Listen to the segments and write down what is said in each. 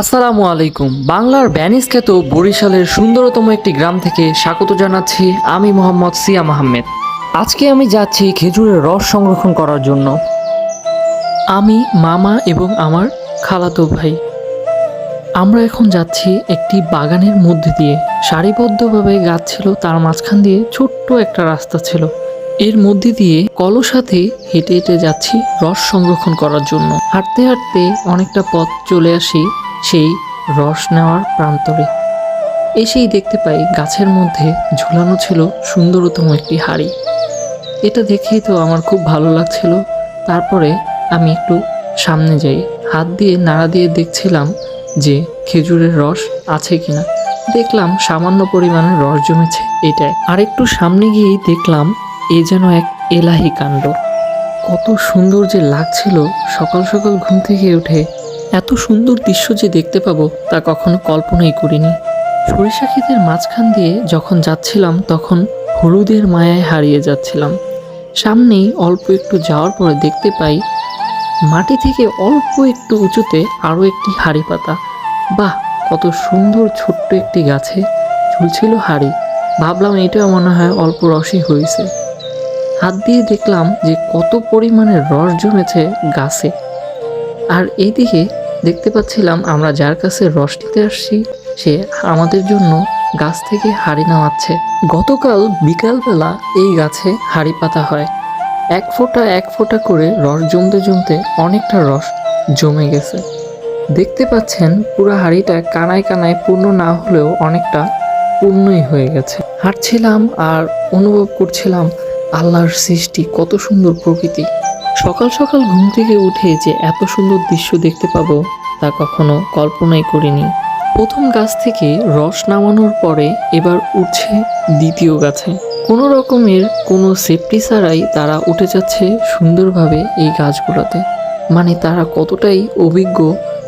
আসসালামু আলাইকুম। বাংলার ব্যানিস খ্যাত বরিশালের সুন্দরতম একটি গ্রাম থেকে স্বাগত জানাচ্ছি আমি মোহাম্মদ সিয়াম আহমেদ আজকে আমি যাচ্ছি খেজুরের রস সংরক্ষণ করার জন্য। আমি, মামা এবং আমার খালাতো ভাই। আমরা এখন যাচ্ছি একটি বাগানের মধ্যে দিয়ে। সারিবদ্ধভাবে গাছ ছিল, তার মাঝখান দিয়ে ছোট্ট একটা রাস্তা ছিল। এর মধ্যে দিয়ে কলসাতে হেঁটে হেঁটে যাচ্ছি রস সংরক্ষণ করার জন্য। হাঁটতে হাঁটতে অনেকটা পথ চলে আসি। সেই রস নেওয়ার প্রান্তরে। এসেই দেখতে পাই গাছের মধ্যে ঝুলানো ছিল সুন্দরতম একটি হাড়ি। এটা দেখেই তো আমার খুব ভালো লাগছিল। তারপরে আমি একটু সামনে যাই। হাত দিয়ে নাড়া দিয়ে দেখছিলাম যে খেজুরের রস আছে কিনা। দেখলাম সামান্য পরিমাণে রস জমেছে এটাই। আর একটু সামনে গিয়েই দেখলাম এ যেন এক এলাহি কাণ্ড। কত সুন্দর যে লাগছিল সকাল সকাল ঘুম থেকে উঠে এত সুন্দর দৃশ্য যে দেখতে পাবো তা কখনো কল্পনাই করিনি। সরিষা ক্ষেতের মাঝখান দিয়ে যখন যাচ্ছিলাম, তখন হলুদের মায়ায় হারিয়ে যাচ্ছিলাম। সামনেই অল্প একটু যাওয়ার পরে দেখতে পাই, মাটি থেকে অল্প একটু উঁচুতে আরও একটি হাড়ি পাতা। বাহ, কত সুন্দর ছোট্ট একটি গাছে ঝুলছিল হাড়ি। ভাবলাম এটা মনে হয় অল্প রসই হয়েছে হাত দিয়ে দেখলাম যে কত পরিমাণে রস জমেছে গাছে। আর এইদিকে দেখতে পাচ্ছিলাম আমরা যার কাছে রস নিতে আসছি, সে আমাদের জন্য গাছ থেকে হাড়ি নামাচ্ছে। গতকাল বিকালবেলা এই গাছে হাড়ি পাতা হয়। এক ফোঁটা এক ফোঁটা করে রস জমতে জমতে অনেকটা রস জমে গেছে। দেখতে পাচ্ছেন পুরো হাড়িটা কানায় কানায় পূর্ণ না হলেও অনেকটা পূর্ণই হয়ে গেছে। হাঁটছিলাম আর অনুভব করছিলাম আল্লাহর সৃষ্টি, কত সুন্দর প্রকৃতি। সকাল সকাল ঘুম থেকে উঠে যে এত সুন্দর দৃশ্য দেখতে পাবো তা কখনো কল্পনাই করিনি। প্রথম গাছ থেকে রস নামানোর পরে এবার উঠছে দ্বিতীয় গাছে। কোনো রকমের কোনো সেফটি ছাড়াই তারা উঠে যাচ্ছে সুন্দরভাবে এই গাছগুলোতে। মানে তারা কতটাই অভিজ্ঞ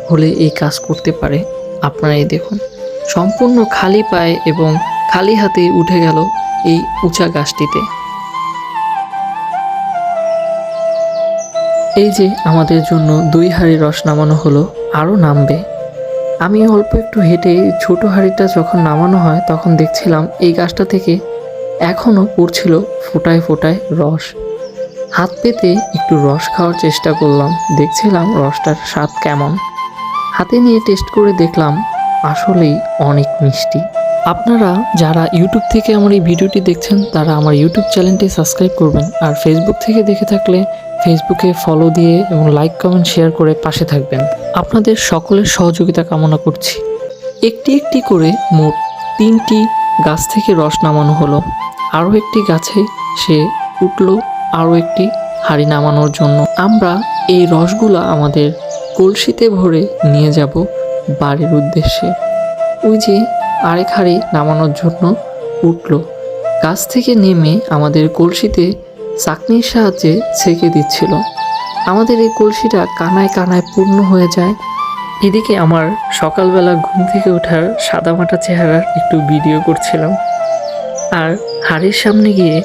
হলে এই কাজ করতে পারে, আপনারাই দেখুন। সম্পূর্ণ খালি পায়ে এবং খালি হাতে উঠে গেল এই উঁচা গাছটিতে। এই যে আমাদের জন্য দুই হাঁড়ি রস নামানো হলো আরও নামবে। আমি অল্প একটু হেঁটে ছোট হাঁড়িটা যখন নামানো হয়, তখন দেখছিলাম এই গাছটা থেকে এখনও পড়ছিল ফোটায় ফোটায় রস। হাত পেতে একটু রস খাওয়ার চেষ্টা করলাম, দেখছিলাম রসটার স্বাদ কেমন। হাতে নিয়ে টেস্ট করে দেখলাম আসলেই অনেক মিষ্টি। আপনারা যারা ইউটিউব থেকে আমার এই ভিডিওটি দেখছেন, তারা আমার ইউটিউব চ্যানেলটি সাবস্ক্রাইব করবেন আর ফেসবুক থেকে দেখে থাকলে ফেসবুকে ফলো দিয়ে এবং লাইক কমেন্ট শেয়ার করে পাশে থাকবেন। আপনাদের সকলের সহযোগিতা কামনা করছি। একটি একটি করে মোট তিনটি গাছ থেকে রস নামানো হলো। আরও একটি গাছে সে উঠল, আরও একটি হাড়ি নামানোর জন্য। আমরা এই রসগুলা আমাদের কলসিতে ভরে নিয়ে যাব বাড়ির উদ্দেশ্যে। ওই যে আরেক হাড়ি নামানোর জন্য উঠল। গাছ থেকে নেমে আমাদের কলসিতে চাকনির সাহায্যে ছেঁকে দিচ্ছিল। আমাদের এই কলসিটা কানায় কানায় পূর্ণ হয়ে যায়। এদিকে আমার সকালবেলা ঘুম থেকে ওঠার সাদামাটা চেহারার একটু ভিডিও করছিলাম। আর হাড়ির সামনে গিয়ে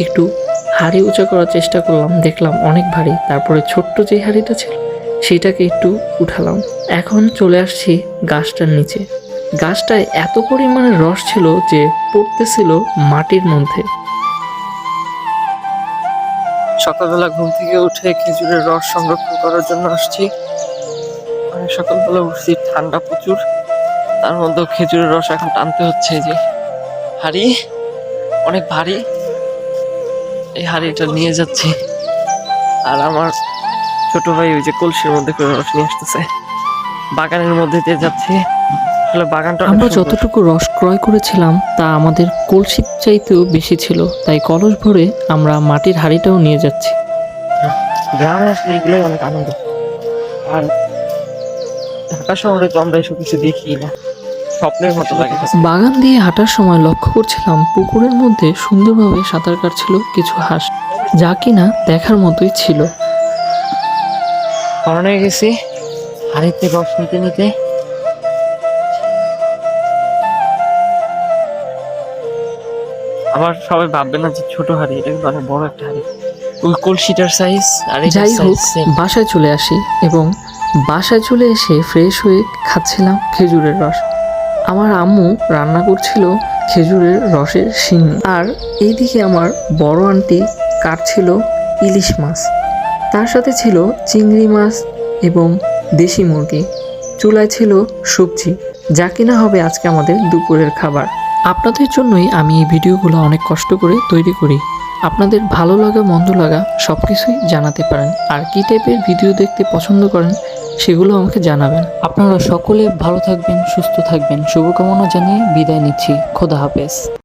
একটু হাড়ি উঁচা করার চেষ্টা করলাম। দেখলাম অনেক ভারী। তারপরে ছোট্ট যে হাড়িটা ছিল, সেটাকে একটু উঠালাম। এখন চলে আসছি গাছটার নিচে। গাছটায় এত পরিমাণে রস ছিল যে পড়তেছিল মাটির মধ্যে। সকালবেলা ঘুম থেকে উঠে খেজুরের রস সংরক্ষণ করার জন্য আসছি। সকালবেলা উঠছি ঠান্ডা প্রচুর। তার মধ্যেও খেজুরের রস এখন টানতে হচ্ছে যে হাড়ি। অনেক ভারী। এই হাড়িটা নিয়ে যাচ্ছি। আর আমার ছোট ভাই ওই যে কলসির মধ্যে করে রস নিয়ে আসতেছে। বাগানের মধ্যে দিয়ে যাচ্ছি। আমরা যতটুকু রস ক্রয় করেছিলাম তা আমাদের কলসির চাইতেও বেশি ছিল তাই কলস ভরে আমরা মাটির হাঁড়িটাও নিয়ে যাচ্ছি। গ্রামে আসলে এগুলোই অনেক আনন্দ। আর ঢাকা শহরে তো আমরা এসব কিছু দেখি না। স্বপ্নের মতো লাগে। বাগান দিয়ে হাঁটার সময় লক্ষ্য করছিলাম পুকুরের মধ্যে সুন্দরভাবে সাঁতার কাটছিল কিছু হাঁস যা কিনা দেখার মতোই ছিল। কারণে গেছি। হাড়িতে রস নিতে নিতে আবার সবাই ভাববে না যে ছোট হাড়ি এটা কিন্তু অনেক বড় একটা হাড়ি। ওই কলসিটার সাইজ আর যাই হোক বাসায় চলে আসি এবং বাসায় চলে এসে ফ্রেশ হয়ে খাচ্ছিলাম খেজুরের রস। আমার আম্মু রান্না করছিল খেজুরের রসের সিন্নি আর এইদিকে আমার বড় আন্টি কাটছিল ইলিশ মাছ। তার সাথে ছিল চিংড়ি মাছ এবং দেশি মুরগি। চুলায় ছিল সবজি। যা কিনা হবে আজকে আমাদের দুপুরের খাবার। আপনাদের জন্যই আমি এই ভিডিওগুলো অনেক কষ্ট করে তৈরি করি। আপনাদের ভালো লাগা, মন্দ লাগা সব কিছুই জানাতে পারেন। আর কী টাইপের ভিডিও দেখতে পছন্দ করেন, সেগুলো আমাকে জানাবেন। আপনারা সকলে ভালো থাকবেন, সুস্থ থাকবেন। শুভকামনা জানিয়ে বিদায় নিচ্ছি। খোদা হাফেজ।